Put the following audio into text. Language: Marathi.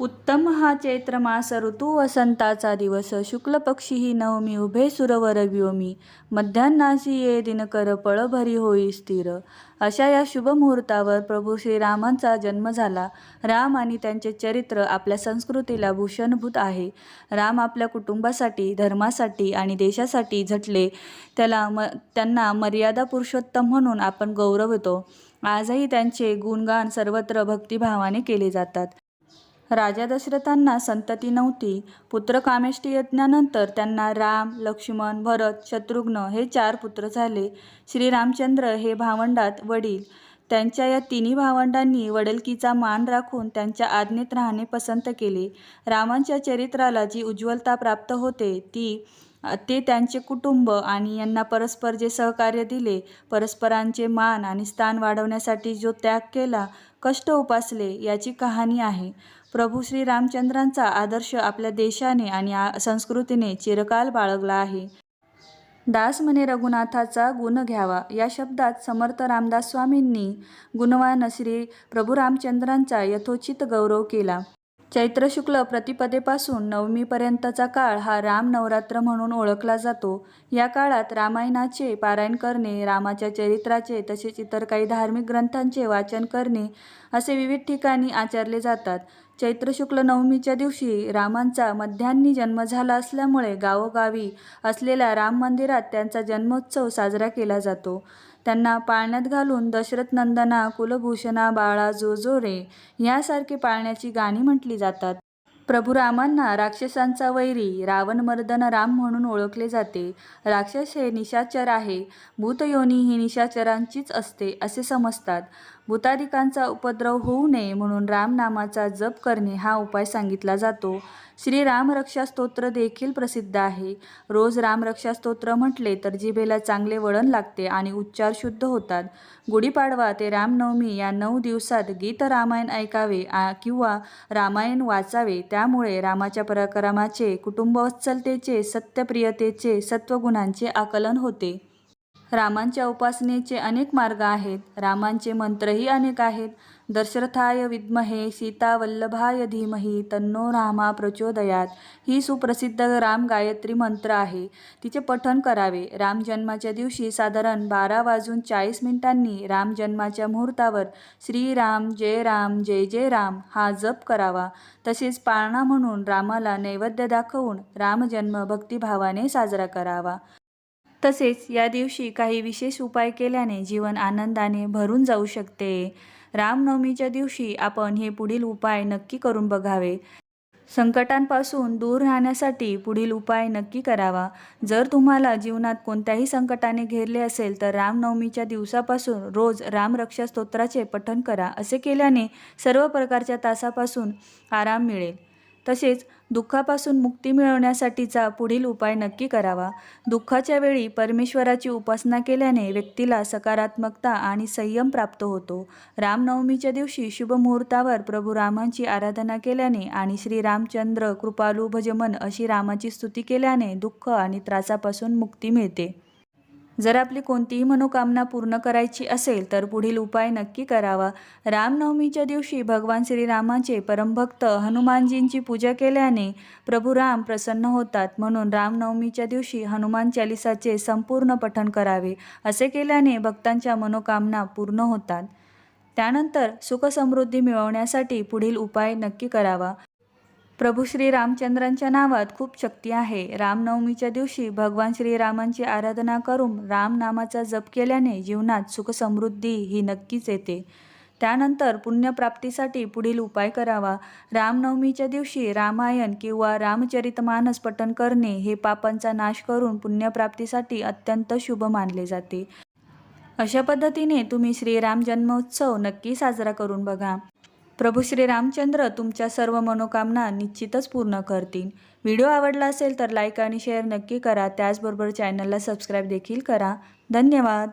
उत्तम हा चैत्र मास ऋतू वसंताचा दिवस. शुक्ल पक्षी ही नवमी उभे सुरवर व्योमी. मध्यान्नाशी ये दिनकर पळभरी होई स्थिर. अशा या शुभ मुहूर्तावर प्रभू श्रीरामांचा जन्म झाला. राम आणि त्यांचे चरित्र आपल्या संस्कृतीला भूषणभूत आहे. राम आपल्या कुटुंबासाठी धर्मासाठी आणि देशासाठी झटले. त्याला म त्यांना मर्यादा पुरुषोत्तम म्हणून आपण गौरवतो. आजही त्यांचे गुणगान सर्वत्र भक्तिभावाने केले जातात. राजा दशरथांना संतती नव्हती. पुत्र कामेष्टी यज्ञानंतर त्यांना राम लक्ष्मण भरत शत्रुघ्न हे चार पुत्र झाले. श्रीरामचंद्र हे भावंडात वडील. त्यांच्या या तिन्ही भावंडांनी वडलकीचा मान राखून त्यांच्या आज्ञेत राहणे पसंत केले. रामांच्या चरित्राला जी उज्ज्वलता प्राप्त होते ती ते त्यांचे कुटुंब आणि यांना परस्पर जे सहकार्य दिले परस्परांचे मान आणि स्थान वाढवण्यासाठी जो त्याग केला कष्ट उपासले याची कहाणी आहे. प्रभू श्री रामचंद्रांचा आदर्श आपल्या देशाने आणि संस्कृतीने चिरकाल बाळगला आहे. दास म्हणे रघुनाथाचा गुण घ्यावा. या शब्दात समर्थ रामदास स्वामींनी गुणवान श्री प्रभू रामचंद्रांचा यथोचित गौरव केला. चैत्र शुक्ल प्रतिपदेपासून नवमीपर्यंतचा काळ हा राम नवरात्र म्हणून ओळखला जातो. या काळात रामायणाचे पारायण करणे रामाच्या चरित्राचे तसेच इतर काही धार्मिक ग्रंथांचे वाचन करणे असे विविध ठिकाणी आचरले जातात. चैत्र शुक्ल नवमीच्या दिवशी रामांचा मध्यान्नी जन्म झाला असल्यामुळे गावोगावी असलेल्या राम मंदिरात त्यांचा जन्मोत्सव साजरा केला जातो. त्यांना पाळण्यात घालून दशरथ नंदना कुलभूषणा बाळा जो जो रे यासारखे पाळण्याची गाणी म्हटली जातात. प्रभू रामांना राक्षसांचा वैरी रावण मर्दन राम म्हणून ओळखले जाते. राक्षस हे निशाचर आहे भूतयोनी ही निशाचरांचीच असते असे समजतात. भूतादिकांचा उपद्रव होऊ नये म्हणून रामनामाचा जप करणे हा उपाय सांगितला जातो. श्री रामरक्षा स्तोत्र देखील प्रसिद्ध आहे. रोज रामरक्षा स्तोत्र म्हटले तर जिभेला चांगले वळण लागते आणि उच्चार शुद्ध होतात. गुढीपाडवा ते रामनवमी या नऊ दिवसात गीत रामायण ऐकावे आ- किंवा रामायण वाचावे. त्यामुळे रामाच्या पराक्रमाचे कुटुंबवत्सलतेचे सत्यप्रियतेचे सत्वगुणांचे आकलन होते. रामांच्या उपासनेचे अनेक मार्ग आहेत. रामांचे मंत्रही अनेक आहेत. दशरथाय विद्महे सीतावल्लभाय धीमही तन्नो रामा प्रचोदयात. ही सुप्रसिद्ध राम गायत्री मंत्र आहे. तिचे पठण करावे. राम जन्माच्या दिवशी साधारण बारा वाजून चाळीस मिनिटांनी राम जन्माच्या मुहूर्तावर श्रीराम जय राम जय जय राम हा जप करावा. तसेच पाळणा म्हणून रामाला नैवेद्य दाखवून रामजन्म भक्तिभावाने साजरा करावा. तसेच या दिवशी काही विशेष उपाय केल्याने जीवन आनंदाने भरून जाऊ शकते. रामनवमीच्या दिवशी आपण हे पुढील उपाय नक्की करून बघावे. संकटांपासून दूर राहण्यासाठी पुढील उपाय नक्की करावा. जर तुम्हाला जीवनात कोणत्याही संकटाने घेरले असेल तर रामनवमीच्या दिवसापासून रोज रामरक्षा स्तोत्राचे पठण करा असे केल्याने सर्व प्रकारच्या तासापासून आराम मिळेल. तसेच दुःखापासून मुक्ती मिळवण्यासाठीचा पुढील उपाय नक्की करावा. दुःखाच्या वेळी परमेश्वराची उपासना केल्याने व्यक्तीला सकारात्मकता आणि संयम प्राप्त होतो. रामनवमीच्या दिवशी शुभ मुहूर्तावर प्रभू रामांची आराधना केल्याने आणि श्री रामचंद्र कृपालू भजमन अशी रामाची स्तुती केल्याने दुःख आणि त्रासापासून मुक्ती मिळते. जर आपली कोणतीही मनोकामना पूर्ण करायची असेल तर पुढील उपाय नक्की करावा. रामनवमीच्या दिवशी भगवान श्रीरामाचे परमभक्त हनुमानजींची पूजा केल्याने प्रभू राम प्रसन्न होतात. म्हणून रामनवमीच्या दिवशी हनुमान चालिसाचे संपूर्ण पठण करावे असे केल्याने भक्तांच्या मनोकामना पूर्ण होतात. त्यानंतर सुखसमृद्धी मिळवण्यासाठी पुढील उपाय नक्की करावा. प्रभू श्री रामचंद्रांच्या नावात खूप शक्ती आहे. रामनवमीच्या दिवशी भगवान श्रीरामांची आराधना करून राम नामाचा जप केल्याने जीवनात सुखसमृद्धी ही नक्कीच येते. त्यानंतर पुण्यप्राप्तीसाठी पुढील उपाय करावा. रामनवमीच्या दिवशी रामायण किंवा रामचरितमानस पठण करणे हे पापांचा नाश करून पुण्यप्राप्तीसाठी अत्यंत शुभ मानले जाते. अशा पद्धतीने तुम्ही श्रीराम जन्मोत्सव नक्की साजरा करून बघा. प्रभू श्री रामचंद्र तुमच्या सर्व मनोकामना निश्चितच पूर्ण करतील. व्हिडिओ आवडला असेल तर लाईक आणि शेअर नक्की करा. त्याचबरोबर चॅनलला सबस्क्राईब देखील करा. धन्यवाद.